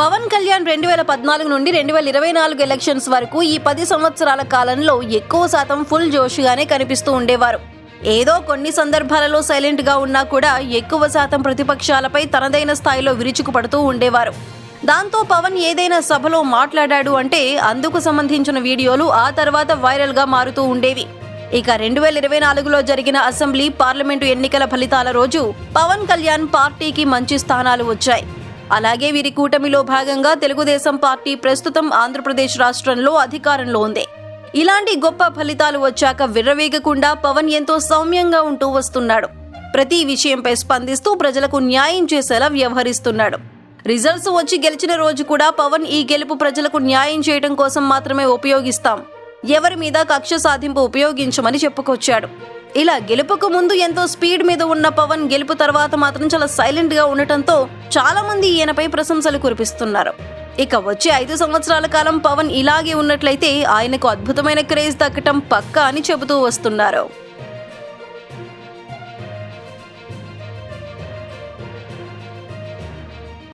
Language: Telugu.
పవన్ కళ్యాణ్ రెండు వేల పద్నాలుగు నుండి రెండు వేల ఇరవై నాలుగు ఎలక్షన్స్ వరకు ఈ పది సంవత్సరాల కాలంలో ఎక్కువ శాతం ఫుల్ జోష్గానే కనిపిస్తూ ఉండేవారు. ఏదో కొన్ని సందర్భాలలో సైలెంట్గా ఉన్నా కూడా ఎక్కువ శాతం ప్రతిపక్షాలపై తనదైన స్థాయిలో విరుచుకుపడుతూ ఉండేవారు. దాంతో పవన్ ఏదైనా సభలో మాట్లాడాడు అంటే అందుకు సంబంధించిన వీడియోలు ఆ తర్వాత వైరల్గా మారుతూ ఉండేవి. ఇక రెండు వేల ఇరవై నాలుగులో జరిగిన అసెంబ్లీ పార్లమెంటు ఎన్నికల ఫలితాల రోజు పవన్ కళ్యాణ్ పార్టీకి మంచి స్థానాలు వచ్చాయి. అలాగే వీరి కూటమిలో భాగంగా తెలుగుదేశం పార్టీ ప్రస్తుతం ఆంధ్రప్రదేశ్ రాష్ట్రంలో అధికారంలో ఉంది. ఇలాంటి గొప్ప ఫలితాలు వచ్చాక విర్రవీగకుండా పవన్ ఎంతో సౌమ్యంగా ఉంటూ వస్తున్నాడు. ప్రతి విషయంపై స్పందిస్తూ ప్రజలకు న్యాయం చేసేలా వ్యవహరిస్తున్నాడు. రిజల్ట్స్ వచ్చి గెలిచిన రోజు కూడా పవన్ ఈ గెలుపు ప్రజలకు న్యాయం చేయడం కోసం మాత్రమే ఉపయోగిస్తాం. ఎవరి మీద కక్ష సాధింపు ఉపయోగించమని చెప్పుకొచ్చాడు. ఇలా గెలుపుకు ముందు ఎంతో స్పీడ్ మీద ఉన్న పవన్ గెలుపు తర్వాత మాత్రం చాలా సైలెంట్గా ఉండటంతో చాలా మంది ఈయనపై ప్రశంసలు కురిపిస్తున్నారు. ఇక వచ్చే ఐదు సంవత్సరాల కాలం పవన్ ఇలాగే ఉన్నట్లయితే ఆయనకు అద్భుతమైన క్రేజ్ దక్కటం పక్కా అని చెబుతూ వస్తున్నారు.